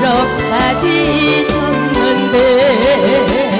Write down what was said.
무릎까지 덮는데